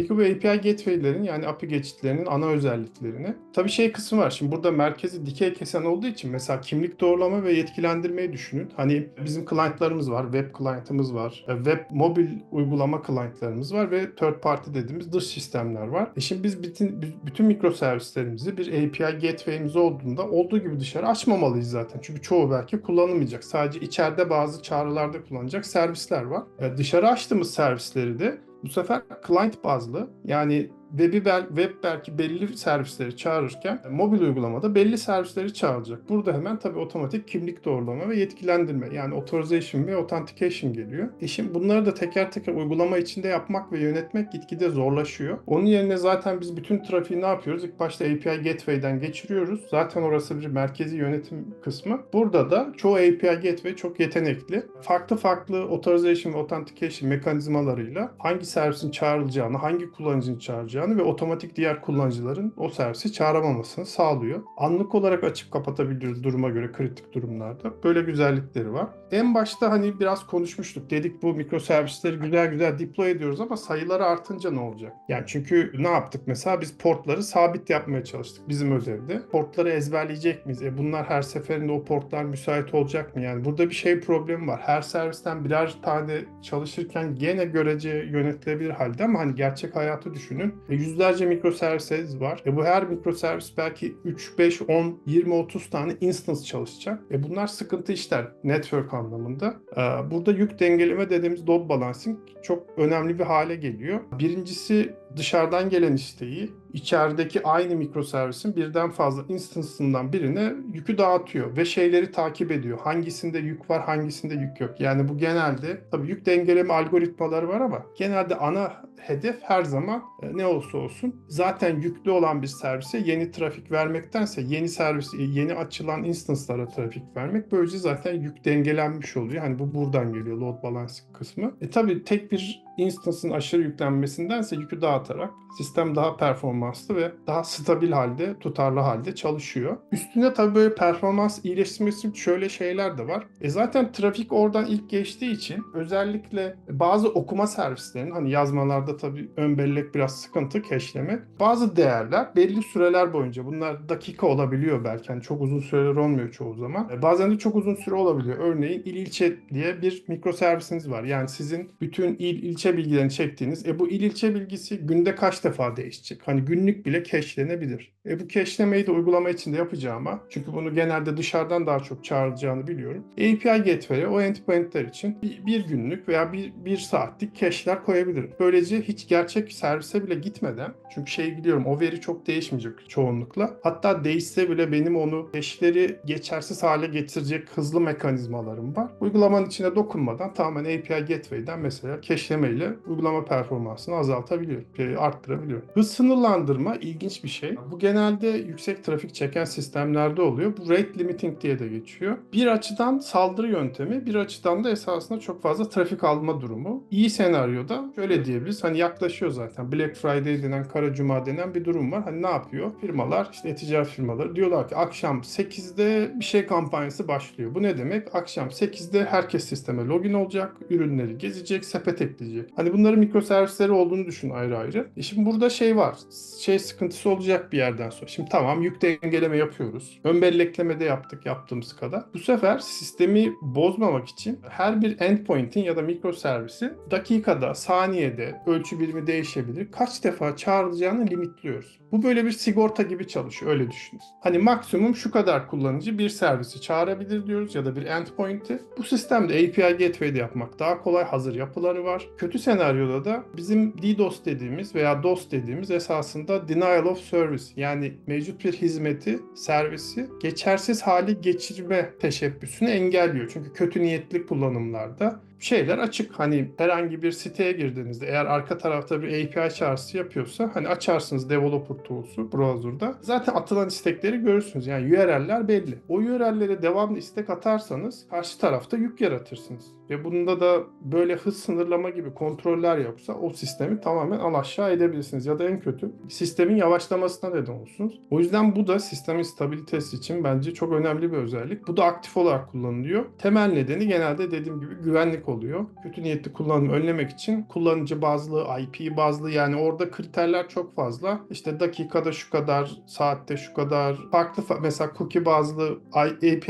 Peki bu API gateway'lerin yani API geçitlerinin ana özelliklerini. Tabii şey kısmı var. Şimdi burada merkezi dikey kesen olduğu için mesela kimlik doğrulama ve yetkilendirmeyi düşünün. Hani bizim client'larımız var, web client'ımız var, e, web mobil uygulama client'larımız var ve third party dediğimiz dış sistemler var. E şimdi biz bütün, bütün mikroservislerimizi bir API gateway'imiz olduğunda olduğu gibi dışarı açmamalıyız zaten. Çünkü çoğu belki kullanılmayacak. Sadece içeride bazı çağrılarda kullanacak servisler var. E, dışarı açtığımız servisleri de bu sefer client bazlı. Yani web'i bel, web belki belli servisleri çağırırken mobil uygulamada belli servisleri çağıracak. Burada hemen tabii otomatik kimlik doğrulama ve yetkilendirme yani authorization ve authentication geliyor. E şimdi bunları da teker teker uygulama içinde yapmak ve yönetmek gitgide zorlaşıyor. Onun yerine zaten biz bütün trafiği ne yapıyoruz? İlk başta API Gateway'den geçiriyoruz. Zaten orası bir merkezi yönetim kısmı. Burada da çoğu API Gateway çok yetenekli. Farklı farklı authorization ve authentication mekanizmalarıyla hangi servisin çağrılacağını, hangi kullanıcının çağıracağını ve otomatik diğer kullanıcıların o servisi çağıramamasını sağlıyor. Anlık olarak açıp kapatabiliyoruz duruma göre kritik durumlarda. Böyle güzellikleri var. En başta hani biraz konuşmuştuk. Dedik bu mikroservisleri güzel güzel deploy ediyoruz ama sayıları artınca ne olacak? Yani çünkü ne yaptık mesela biz portları sabit yapmaya çalıştık bizim ödevde. Portları ezberleyecek miyiz? E bunlar her seferinde o portlar müsait olacak mı? Yani burada bir şey problemi var. Her servisten birer tane çalışırken gene görece yönetilebilir halde ama hani gerçek hayatı düşünün. E yüzlerce mikroservis var. E bu her mikroservis belki 3, 5, 10, 20, 30 tane instance çalışacak. E bunlar sıkıntı işler network anlamında. E burada yük dengeleme dediğimiz load balancing çok önemli bir hale geliyor. Birincisi dışarıdan gelen isteği içerideki aynı mikroservisin birden fazla instance'ından birine yükü dağıtıyor ve şeyleri takip ediyor. Hangisinde yük var, hangisinde yük yok. Yani bu genelde tabii yük dengeleme algoritmaları var ama genelde ana hedef her zaman e, ne olursa olsun zaten yüklü olan bir servise yeni trafik vermektense yeni servis yeni açılan instance'lara trafik vermek böylece zaten yük dengelenmiş oluyor. Hani bu buradan geliyor load balancing kısmı. E tabii tek bir instance'ın aşırı yüklenmesindense yükü dağıtarak sistem daha performanslı ve daha stabil halde, tutarlı halde çalışıyor. Üstüne tabii böyle performans iyileştirmesi için şöyle şeyler de var. E zaten trafik oradan ilk geçtiği için özellikle bazı okuma servislerinin hani yazmalarda tabii ön bellek biraz sıkıntı cache'lemek. Bazı değerler belli süreler boyunca bunlar dakika olabiliyor belki. Yani çok uzun süreler olmuyor çoğu zaman. E bazen de çok uzun süre olabiliyor. Örneğin il ilçe diye bir mikroservisiniz var. Yani sizin bütün il ilçe bilgilerini çektiğiniz e bu il ilçe bilgisi günde kaç defa değişecek? Hani günlük bile cache'lenebilir. E bu cache'lemeyi de uygulama içinde yapacağıma çünkü bunu genelde dışarıdan daha çok çağrılacağını biliyorum. API Gateway'e o endpoint'ler için bir, bir günlük veya bir, bir saatlik cache'ler koyabilirim. Böylece hiç gerçek servise bile gitmeden çünkü şey biliyorum o veri çok değişmeyecek çoğunlukla. Hatta değişse bile benim onu cache'leri geçersiz hale getirecek hızlı mekanizmalarım var. Uygulamanın içine dokunmadan tamamen API Gateway'den mesela cache'leme ile uygulama performansını azaltabiliyorum, şey, arttırabiliyorum. Hız sınırlandırma ilginç bir şey. Bu genelde yüksek trafik çeken sistemlerde oluyor. Bu rate limiting diye de geçiyor. Bir açıdan saldırı yöntemi, bir açıdan da esasında çok fazla trafik alma durumu. İyi senaryoda şöyle diyebiliriz. Hani yaklaşıyor zaten. Black Friday denen, Kara Cuma denen bir durum var. Hani ne yapıyor? Firmalar, işte e-ticaret firmaları diyorlar ki akşam 8'de bir şey kampanyası başlıyor. Bu ne demek? Akşam 8'de herkes sisteme login olacak, ürünleri gezecek, sepet ekleyecek. Hani bunların mikroservisleri olduğunu düşün ayrı ayrı. E şimdi burada şey var. Şey sıkıntısı olacak bir yerden sonra. Şimdi tamam yük dengeleme yapıyoruz. Ön bellekleme de yaptık yaptığımız kadar. Bu sefer sistemi bozmamak için her bir endpoint'in ya da mikroservisin dakikada, saniyede ölçü birimi değişebilir. Kaç defa çağrılacağını limitliyoruz. Bu böyle bir sigorta gibi çalışıyor öyle düşünün. Hani maksimum şu kadar kullanıcı bir servisi çağırabilir diyoruz ya da bir endpoint'i. Bu sistemde API Gateway'de yapmak daha kolay. Hazır yapıları var. Kötü senaryoda da bizim DDoS dediğimiz veya DOS dediğimiz esasında denial of service yani mevcut bir hizmeti, servisi geçersiz hale geçirme teşebbüsünü engelliyor. Çünkü kötü niyetli kullanımlarda şeyler açık. Hani herhangi bir siteye girdiğinizde eğer arka tarafta bir API çağrısı yapıyorsa hani açarsınız developer tools'u browser'da. Zaten atılan istekleri görürsünüz. Yani URL'ler belli. O URL'lere devamlı istek atarsanız karşı tarafta yük yaratırsınız. Ve bunda da böyle hız sınırlama gibi kontroller yoksa o sistemi tamamen al aşağı edebilirsiniz. Ya da en kötü sistemin yavaşlamasına neden olursunuz. O yüzden bu da sistemin stabilitesi için bence çok önemli bir özellik. Bu da aktif olarak kullanılıyor. Temel nedeni genelde dediğim gibi güvenlik oluyor. Kötü niyetli kullanımı önlemek için kullanıcı bazlı, IP bazlı yani orada kriterler çok fazla. İşte dakikada şu kadar, saatte şu kadar farklı fa- mesela cookie bazlı API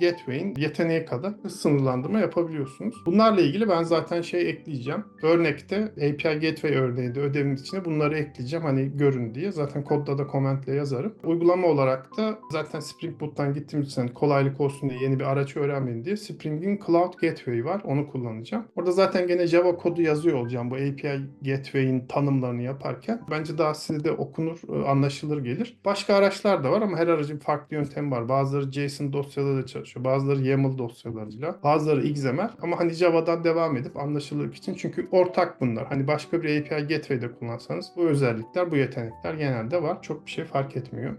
Gateway'in yeteneği kadar sınırlandırma yapabiliyorsunuz. Bunlarla ilgili ben zaten şey ekleyeceğim. Örnekte API Gateway örneğinde ödevimin içine bunları ekleyeceğim hani görün diye. Zaten kodda da komentle yazarım. Uygulama olarak da zaten Spring Boot'tan gittiğim için hani kolaylık olsun diye yeni bir araç öğrenmeyin diye Spring'in Cloud Gateway var. Onu kullanacağım. Orada zaten gene Java kodu yazıyor olacağım bu API Gateway'in tanımlarını yaparken. Bence daha size de okunur, e, anlaşılır gelir. Başka araçlar da var ama her aracın farklı yöntemi var. Bazıları JSON dosyalarıyla çalışıyor. Bazıları YAML dosyalarıyla. Bazıları XML. Ama hani Java'dan devam edip anlaşılırlık için. Çünkü ortak bunlar. Hani başka bir API Gateway'de kullansanız bu özellikler, bu yetenekler genelde var. Çok bir şey fark etmiyor.